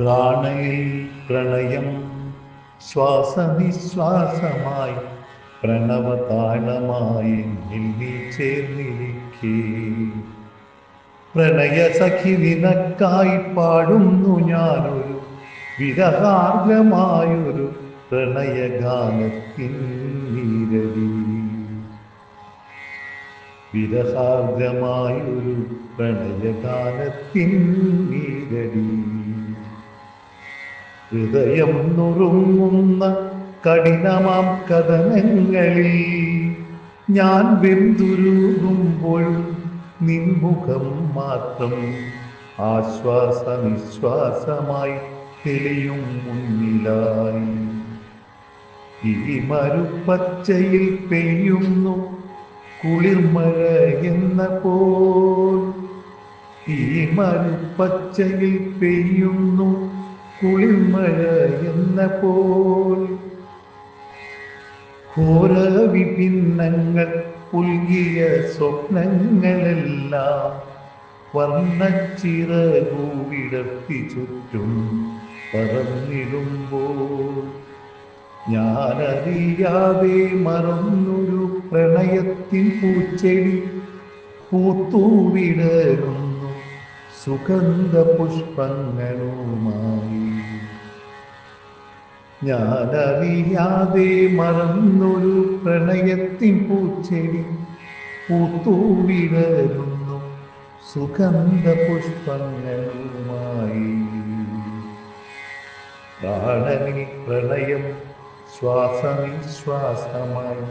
പ്രാണയിൽ പ്രണയം. ശ്വാസനിശ്വാസമായി പ്രണവതാളമായി നിന്നിൽ ചേർന്നിരിക്കേ പ്രണയ സഖി നിനക്കായി പാടുന്നു ഞാനൊരു വിരഹാർഗമായൊരു പ്രണയഗാനത്തിൻ നീരടി വിരഹാർദ്രമായൊരു പ്രണയഗാനത്തിൻ നീരടി ഹൃദയം നുറുങ്ങുന്ന കഠിനമാം കഥനങ്ങളിൽ ഞാൻ വെന്തുരുകുമ്പോഴും നിൻമുഖം മാത്രം ആശ്വാസ നിശ്വാസമായി തെളിയും മുന്നിലായി. ഈ മരുപ്പച്ചയിൽ പെയ്യുന്നു കുളിർമഴ എന്ന പോൽ. ഈ മരുപ്പച്ചയിൽ പെയ്യുന്നു കുളിർമഴ എന്ന പോൽ ഘോര വിഭിന്നങ്ങൾ പുൽകിയ സ്വപ്നങ്ങളെല്ലാം വർണച്ചിറകു വിടർത്തി ചുറ്റും പറന്നിടുമ്പോൾ ഞാനറിയാതെ മറന്നൊരു പ്രണയത്തിൻ പൂച്ചെടി പൂത്തുവിടരുന്നു. സുഗന്ധ പുഷ്പങ്ങളുമായി ഞാനറിയാതെ മറന്നൊരു പ്രണയത്തിൻ പൂച്ചെടി പൂത്തുവിടരുന്നു. സുഗന്ധപുഷ്പങ്ങളുമായി. പ്രാണനിൽ പ്രണയം ശ്വാസനിശ്വാസമായി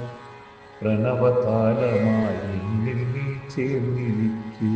പ്രണവതാലമായി എന്നിൽ നീ ചേർന്നിരിക്കൂ.